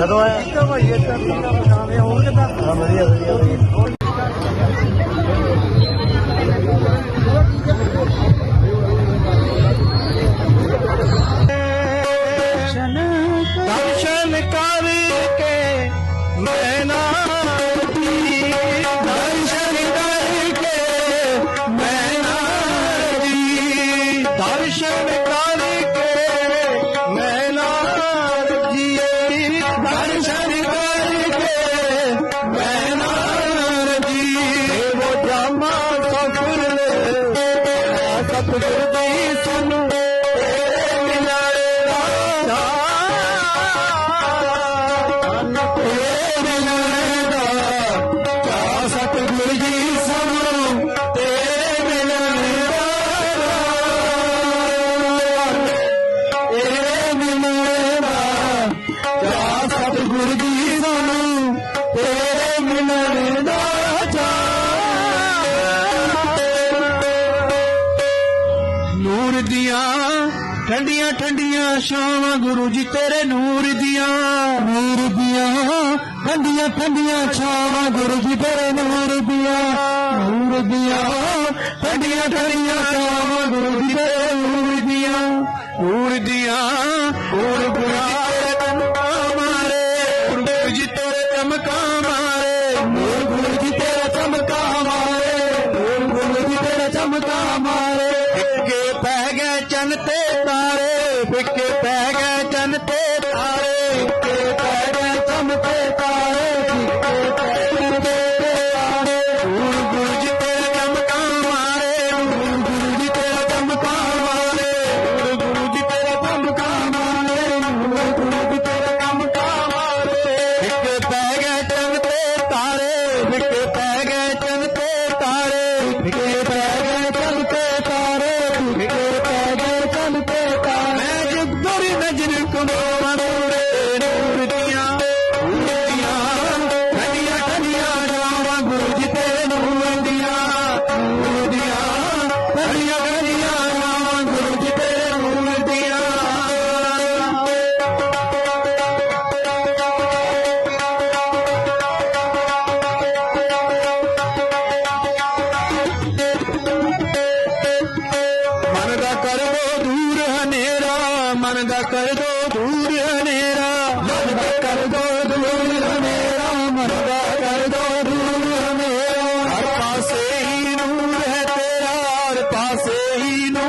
ਕਦੋਂ ਆਇਆ? ਇੱਕ ਭਾਈ ਇੱਥੇ ਸ਼ਾਮੇ ਹੋਣਗੇ ਤਾਂ ਵਧੀਆ ਵਧੀਆ। ਨੂਰ ਦੀਆਂ ਠੰਡੀਆਂ ਠੰਡੀਆਂ ਸ਼ਾਵਾਂ ਗੁਰੂ ਜੀ ਤੇਰੇ ਨੂਰ ਦੀਆਂ ਨੂਰ ਦੀਆਂ ਠੰਡੀਆਂ ਠੰਡੀਆਂ ਸ਼ਾਵਾਂ ਗੁਰੂ ਜੀ ਤੇਰੇ ਨੂਰ ਦੀਆਂ ਨੂਰ ਦੀਆਂ ਠੰਡੀਆਂ ਠੰਡੀਆਂ ਸ਼ਾਵਾਂ ਗੁਰੂ ਜੀ ਤੇਰੇ ਨੂਰ ਦੀਆਂ ਨੂਰ ਦੀਆਂ, ਨੂਰ pase y no.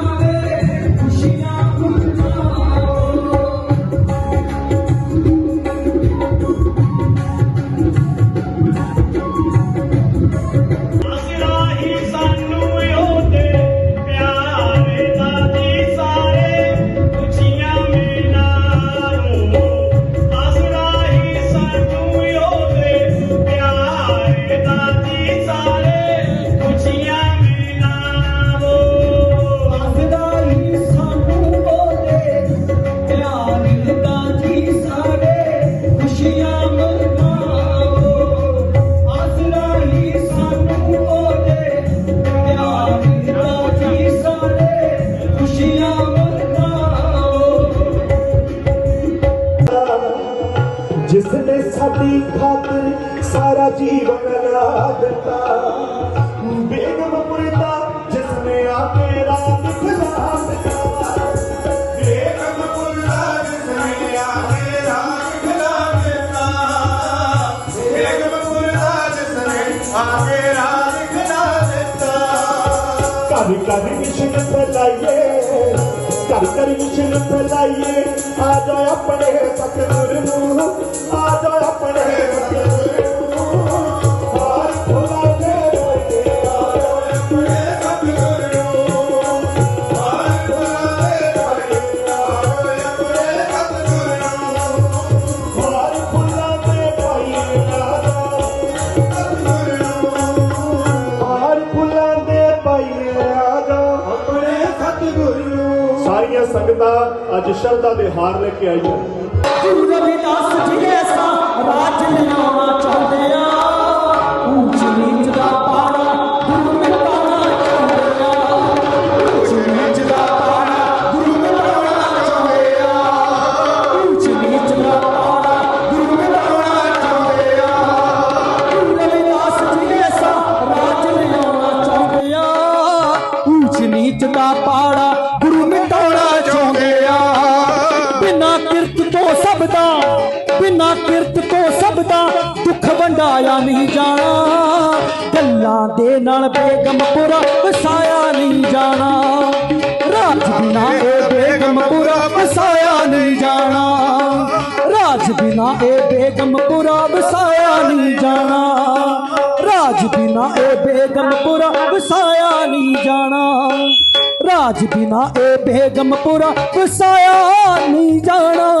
ਦਾ ਨੇ ਸਾਡੀ ਖਾਤਰ ਸਾਰਾ ਜੀਵਨ ਲਾ ਦਿੱਤਾ ਬੇਗਮ ਦਾ ਜਿਸ ਨੇ ਆ ਕੇ ਰਾਤ ਖਿਲਾ ਦਿੱਤਾ ਬੇਗਮ ਦਾ ਜਿਸ ਨੇ ਆ ਕੇ ਰਾਤ ਖਿਲਾ ਦਿੱਤਾ ਬੇਗਮ ਦਾ ਜਿਸ ਨੇ ਆ ਕੇ ਰਾਤ ਖਿਲਾ ਮਿਸ਼ਨ ਫੈਲਾਈਏ। ਆ ਜਾ ਆਪਣੇ ਸਤਿਗੁਰ ਨੂੰ ਆ ਜਾ ਆਪਣੇ ਅੱਜ ਸ਼ਰਧਾ ਦੇ ਹਾਰ ਲੈ ਕੇ ਆਈਆਂ ਗੁਰੂ ਰਵਿਦਾਸ ਜੀ ਐਸਾ ਰਾਜ ਲਿਆਉਣਾ ਨਹੀਂ ਜਾਣਾ। ਗੱਲਾਂ ਦੇ ਨਾਲ ਬੇਗਮਪੁਰਾ ਵਸਾਇਆ ਨਹੀਂ ਜਾਣਾ। ਰਾਜ ਬਿਨਾ ਇਹ ਬੇਗਮਪੁਰਾ ਵਸਾਇਆ ਨਹੀਂ ਜਾਣਾ। ਰਾਜ ਬਿਨਾ ਇਹ ਬੇਗਮਪੁਰਾ ਵਸਾਇਆ ਨਹੀਂ ਜਾਣਾ। ਰਾਜ ਬਿਨਾ ਇਹ ਬੇਗਮਪੁਰਾ ਵਸਾਇਆ ਨਹੀਂ ਜਾਣਾ। ਰਾਜ ਬਿਨਾ ਇਹ ਬੇਗਮਪੁਰਾ ਵਸਾਇਆ ਨਹੀਂ ਜਾਣਾ।